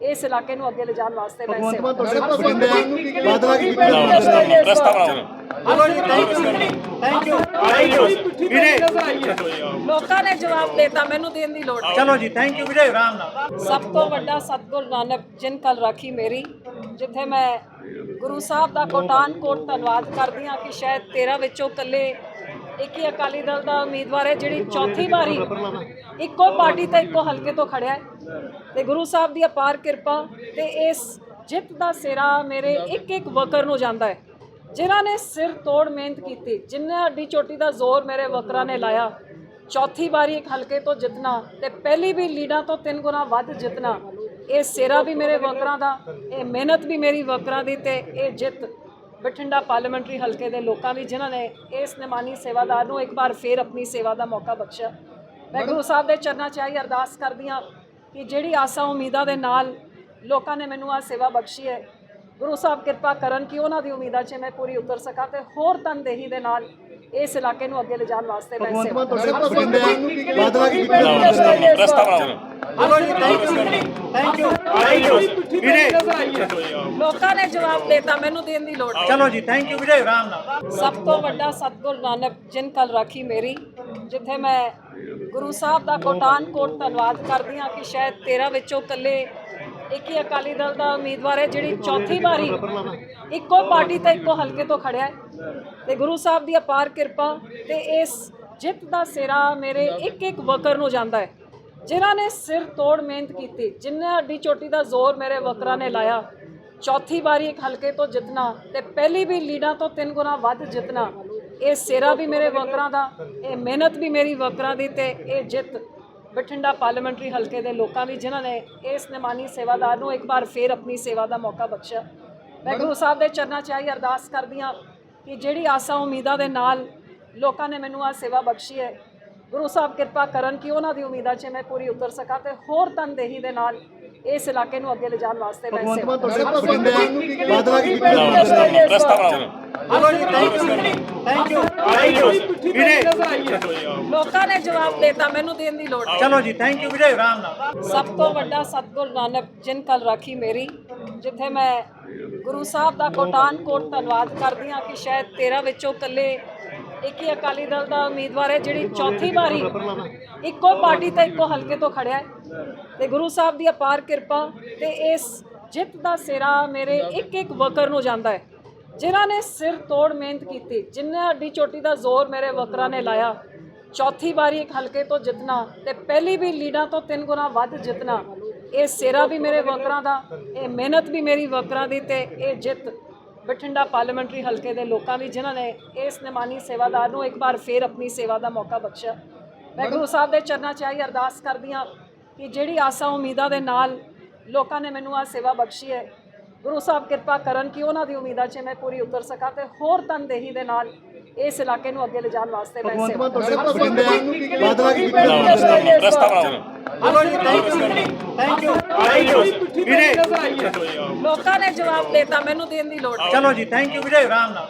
ਇਸ ਇਲਾਕੇ ਨੂੰ ਅੱਗੇ ਲਿਜਾਣ ਵਾਸਤੇ ਮੈਂ ਭਗਵੰਤ ਸੇਵਾ ਮਾਨ ਤੁਹਾਡੇ ਪਸੰਦ ਹੈ। ਬਾਦਲਾਂ ਕੀ ਰਸਤਾ thank you thank you thank you ਵੀਰੇ। ਲੋਕਾਂ ਨੇ ਜਵਾਬ ਦੇਤਾ ਮੈਨੂੰ ਦੇਣ ਦੀ ਲੋੜ ਚਲੋ ਜੀ ਥੈਂਕ ਯੂ ਵੀਰੇ ਆਰਾਮ ਨਾਲ। ਸਭ ਤੋਂ ਵੱਡਾ ਸਤਿਗੁਰ ਨਾਨਕ ਜਿਨ ਕਲ ਰਾਖੀ ਮੇਰੀ ਜਿੱਥੇ ਮੈਂ ਗੁਰੂ ਸਾਹਿਬ ਦਾ ਕੋਟਾਨ ਕੋਟ ਧੰਨਵਾਦ ਕਰਦੀ ਹਾਂ ਕਿ ਸ਼ਾਇਦ 13 ਵਿੱਚੋਂ ਇਕੱਲੇ ਇੱਕ ਹੀ ਅਕਾਲੀ ਦਲ ਦਾ ਉਮੀਦਵਾਰ ਹੈ, ਜਿਹੜੀ ਚੌਥੀ ਵਾਰੀ ਇੱਕੋ ਪਾਰਟੀ ਤੇ ਇੱਕੋ ਹਲਕੇ ਤੋਂ ਖੜਿਆ ਹੈ। ਤੇ ਗੁਰੂ ਸਾਹਿਬ ਦੀ ਅਪਾਰ ਕਿਰਪਾ ਤੇ ਇਸ ਜਿੱਤ ਦਾ ਸਿਰਾ ਮੇਰੇ ਇੱਕ ਇੱਕ ਵਰਕਰ ਨੂੰ ਜਾਂਦਾ ਹੈ। ਜਿਨ੍ਹਾਂ ਨੇ ਸਿਰ ਤੋੜ ਮਿਹਨਤ ਕੀਤੀ, ਜਿਨ੍ਹਾਂ ਅੱਡੀ ਚੋਟੀ ਦਾ ਜ਼ੋਰ ਮੇਰੇ ਵਰਕਰਾਂ ਨੇ ਲਾਇਆ, ਚੌਥੀ ਵਾਰੀ ਇੱਕ ਹਲਕੇ ਤੋਂ ਜਿੱਤਣਾ ਤੇ ਪਹਿਲੀ ਵੀ ਲੀਡਾਂ ਤੋਂ ਤਿੰਨ ਗੁਣਾ ਵੱਧ ਜਿੱਤਣਾ, ਇਹ ਸਿਰਾ ਵੀ ਮੇਰੇ ਵਰਕਰਾਂ ਦਾ, ਇਹ ਮਿਹਨਤ ਵੀ ਮੇਰੀ ਵਰਕਰਾਂ ਦੀ ਤੇ ਇਹ ਜਿੱਤ ਬਠਿੰਡਾ ਪਾਰਲੀਮੈਂਟਰੀ ਹਲਕੇ ਦੇ ਲੋਕਾਂ ਦੀ ਜਿਨ੍ਹਾਂ ਨੇ ਇਸ ਨਿਮਾਨੀ ਸੇਵਾਦਾਰ ਨੂੰ ਇੱਕ ਵਾਰ ਫੇਰ ਆਪਣੀ ਸੇਵਾ ਦਾ ਮੌਕਾ ਬਖਸ਼ਿਆ। ਮੈਂ ਗੁਰੂ ਸਾਹਿਬ ਦੇ ਚਰਨਾਂ 'ਚ ਆਈ ਅਰਦਾਸ ਕਰਦੀ ਹਾਂ ਕਿ ਜਿਹੜੀ ਆਸਾਂ ਉਮੀਦਾਂ ਦੇ ਨਾਲ ਲੋਕਾਂ ਨੇ ਮੈਨੂੰ ਆ ਸੇਵਾ ਬਖਸ਼ੀ ਹੈ ਗੁਰੂ ਸਾਹਿਬ ਕਿਰਪਾ ਕਰਨ ਕਿ ਉਹਨਾਂ ਦੀ ਉਮੀਦਾਂ 'ਚ ਮੈਂ ਪੂਰੀ ਉਤਰ ਸਕਾਂ ਤੇ ਹੋਰ ਤਨਦੇਹੀ ਦੇ ਨਾਲ ਇਸ ਇਲਾਕੇ ਨੂੰ ਅੱਗੇ ਲਿਜਾਣ ਵਾਸਤੇ ਮੈਂ ਭਗਵੰਤ ਸੇਵਾ ਮਾਨ ਤੁਹਾਡੇ ਪਸੰਦ ਹੈ। ਬਾਦਲਾਂ ਕੀ ਰਸਤਾ ਬਣਾ ਦੇਣਾ ਹਲੋ ਜੀ thank you thank you thank you ਵੀਰੇ। ਲੋਕਾਂ ਨੇ ਜਵਾਬ ਦੇਤਾ ਮੈਨੂੰ ਦੇਣ ਦੀ ਲੋੜ ਨਹੀਂ। ਚਲੋ ਜੀ ਥੈਂਕ ਯੂ ਵੀਰੇ ਆਰਾਮ ਨਾਲ। ਸਭ ਤੋਂ ਵੱਡਾ ਸਤਿਗੁਰ ਨਾਨਕ ਜਿਨ ਕਲ ਰਾਖੀ ਮੇਰੀ ਜਿੱਥੇ ਮੈਂ ਗੁਰੂ ਸਾਹਿਬ ਦਾ ਕੋਟਾਨ ਕੋਟ ਧੰਨਵਾਦ ਕਰਦੀ ਹਾਂ ਕਿ ਸ਼ਾਇਦ 13 ਵਿੱਚੋਂ ਇਕੱਲੇ ਇੱਕ ਹੀ ਅਕਾਲੀ ਦਲ ਦਾ ਉਮੀਦਵਾਰ ਹੈ, ਜਿਹੜੀ ਚੌਥੀ ਵਾਰੀ ਇੱਕੋ ਪਾਰਟੀ ਤੇ ਇੱਕੋ ਹਲਕੇ ਤੋਂ ਖੜਿਆ ਹੈ। ਤੇ ਗੁਰੂ ਸਾਹਿਬ ਦੀ ਅਪਾਰ ਕਿਰਪਾ ਤੇ ਇਸ ਜਿੱਤ ਦਾ ਸਿਰਾ ਮੇਰੇ ਇੱਕ ਇੱਕ ਵਰਕਰ ਨੂੰ ਜਾਂਦਾ ਹੈ। ਜਿਨ੍ਹਾਂ ਨੇ ਸਿਰ ਤੋੜ ਮਿਹਨਤ ਕੀਤੀ, ਜਿਨ੍ਹਾਂ ਅੱਡੀ ਚੋਟੀ ਦਾ ਜ਼ੋਰ ਮੇਰੇ ਵਰਕਰਾਂ ਨੇ ਲਾਇਆ, ਚੌਥੀ ਵਾਰੀ ਇੱਕ ਹਲਕੇ ਤੋਂ ਜਿੱਤਣਾ ਤੇ ਪਹਿਲੀ ਵੀ ਲੀਡਾਂ ਤੋਂ ਤਿੰਨ ਗੁਣਾ ਵੱਧ ਜਿੱਤਣਾ, ਇਹ ਸਿਰਾ ਵੀ ਮੇਰੇ ਵਰਕਰਾਂ ਦਾ, ਇਹ ਮਿਹਨਤ ਵੀ ਮੇਰੀ ਵਰਕਰਾਂ ਦੀ ਤੇ ਇਹ ਜਿੱਤ ਬਠਿੰਡਾ ਪਾਰਲੀਮੈਂਟਰੀ ਹਲਕੇ ਦੇ ਲੋਕਾਂ ਦੀ ਜਿਨ੍ਹਾਂ ਨੇ ਇਸ ਨਿਮਾਨੀ ਸੇਵਾਦਾਰ ਨੂੰ ਇੱਕ ਵਾਰ ਫੇਰ ਆਪਣੀ ਸੇਵਾ ਦਾ ਮੌਕਾ ਬਖਸ਼ਿਆ। ਮੈਂ ਗੁਰੂ ਸਾਹਿਬ ਦੇ ਚਰਨਾਂ 'ਚ ਆਈ ਅਰਦਾਸ ਕਰਦੀ ਹਾਂ ਕਿ ਜਿਹੜੀ ਆਸਾਂ ਉਮੀਦਾਂ ਦੇ ਨਾਲ ਲੋਕਾਂ ਨੇ ਮੈਨੂੰ ਆ ਸੇਵਾ ਬਖਸ਼ੀ ਹੈ ਗੁਰੂ ਸਾਹਿਬ ਕਿਰਪਾ ਕਰਨ ਕਿ ਉਹਨਾਂ ਦੀ ਉਮੀਦਾਂ 'ਚ ਮੈਂ ਪੂਰੀ ਉਤਰ ਸਕਾਂ ਤੇ ਹੋਰ ਤਨਦੇਹੀ ਦੇ ਨਾਲ ਇਸ ਇਲਾਕੇ ਨੂੰ ਅੱਗੇ ਲਿਜਾਣ ਵਾਸਤੇ ਮੈਂ ਭਗਵੰਤ ਸੇਵਾ ਮਾਨ ਤੁਹਾਡੇ ਪਸੰਦ ਹੈ? ਬਾਦਲਾਂ ਕੀ ਰਸਤਾ ਬਣਾ ਦੇਣਾ ਹਲੋ ਜੀ thank you thank you thank you ਵੀਰੇ। ਲੋਕਾਂ ਨੇ ਜਵਾਬ ਦੇਤਾ ਮੈਨੂੰ ਦੇਣ ਦੀ ਲੋੜ ਨਹੀਂ। ਚਲੋ ਜੀ ਥੈਂਕ ਯੂ ਵੀਰੇ ਆਰਾਮ ਨਾਲ। ਸਭ ਤੋਂ ਵੱਡਾ ਸਤਿਗੁਰ ਨਾਨਕ ਜਿਨ ਕਲ ਰਾਖੀ ਮੇਰੀ ਜਿੱਥੇ ਮੈਂ ਗੁਰੂ ਸਾਹਿਬ ਦਾ ਕੋਟਾਨ ਕੋਟ ਧੰਨਵਾਦ ਕਰਦੀ ਹਾਂ ਕਿ ਸ਼ਾਇਦ 13 ਵਿੱਚੋਂ ਇਕੱਲੇ ਇੱਕ ਹੀ ਅਕਾਲੀ ਦਲ ਦਾ ਉਮੀਦਵਾਰ ਹੈ, ਜਿਹੜੀ ਚੌਥੀ ਵਾਰੀ ਇੱਕੋ ਪਾਰਟੀ ਤੇ ਇੱਕੋ ਹਲਕੇ ਤੋਂ ਖੜਿਆ ਹੈ। ਤੇ ਗੁਰੂ ਸਾਹਿਬ ਦੀ ਅਪਾਰ ਕਿਰਪਾ ਤੇ ਇਸ ਜਿੱਤ ਦਾ ਸਿਰਾ ਮੇਰੇ ਇੱਕ ਇੱਕ ਵਰਕਰ ਨੂੰ ਜਾਂਦਾ ਹੈ, ਜਿਨ੍ਹਾਂ ਨੇ ਸਿਰ ਤੋੜ ਮਿਹਨਤ ਕੀਤੀ ਜਿਨ੍ਹਾਂ ਅੱਡੀ ਚੋਟੀ ਦਾ ਜ਼ੋਰ ਮੇਰੇ ਵਰਕਰਾਂ ਨੇ ਲਾਇਆ, ਚੌਥੀ ਵਾਰੀ ਇੱਕ ਹਲਕੇ ਤੋਂ ਜਿੱਤਣਾ ਤੇ ਪਹਿਲੀ ਵੀ ਲੀਡਾਂ ਤੋਂ ਤਿੰਨ ਗੁਣਾ ਵੱਧ ਜਿੱਤਣਾ ਇਹ ਸਿਰਾ ਵੀ ਮੇਰੇ ਵਰਕਰਾਂ ਦਾ, ਇਹ ਮਿਹਨਤ ਵੀ ਮੇਰੀ ਵਰਕਰਾਂ ਦੀ ਤੇ ਇਹ ਜਿੱਤ ਬਠਿੰਡਾ ਪਾਰਲੀਮੈਂਟਰੀ ਹਲਕੇ ਦੇ ਲੋਕਾਂ ਦੀ, ਜਿਨ੍ਹਾਂ ਨੇ ਇਸ ਨਿਮਾਨੀ ਸੇਵਾਦਾਰ ਨੂੰ ਇੱਕ ਵਾਰ ਫੇਰ ਆਪਣੀ ਸੇਵਾ ਦਾ ਮੌਕਾ ਬਖਸ਼ਿਆ। ਮੈਂ ਗੁਰੂ ਸਾਹਿਬ ਦੇ ਚਰਨਾਂ 'ਚ ਆਈ, ਅਰਦਾਸ ਕਰਦੀ ਹਾਂ ਕਿ ਜਿਹੜੀ ਆਸਾਂ ਉਮੀਦਾਂ ਦੇ ਨਾਲ ਲੋਕਾਂ ਨੇ ਮੈਨੂੰ ਆ ਸੇਵਾ ਬਖਸ਼ੀ ਹੈ, ਗੁਰੂ ਸਾਹਿਬ ਕਿਰਪਾ ਕਰਨ ਕਿ ਉਹਨਾਂ ਦੀ ਉਮੀਦਾਂ 'ਚ ਮੈਂ ਪੂਰੀ ਉਤਰ ਸਕਾਂ ਤੇ ਹੋਰ ਤਨਦੇਹੀ ਦੇ ਨਾਲ ਇਸ ਇਲਾਕੇ ਨੂੰ ਅੱਗੇ ਲਿਜਾਣ ਵਾਸਤੇ ਮੈਂ ਭਗਵੰਤ ਮਾਨ ਤੁਹਾਡੇ ਰਸਤਾ ਵੀਰੇ। ਲੋਕਾਂ ਨੇ ਜਵਾਬ ਦੇਤਾ ਮੈਨੂੰ ਦੇਣ ਦੀ ਲੋੜ ਚਲੋ ਜੀ ਥੈਂਕ ਯੂ ਵੀਰੇ ਆਰਾਮ ਨਾਲ।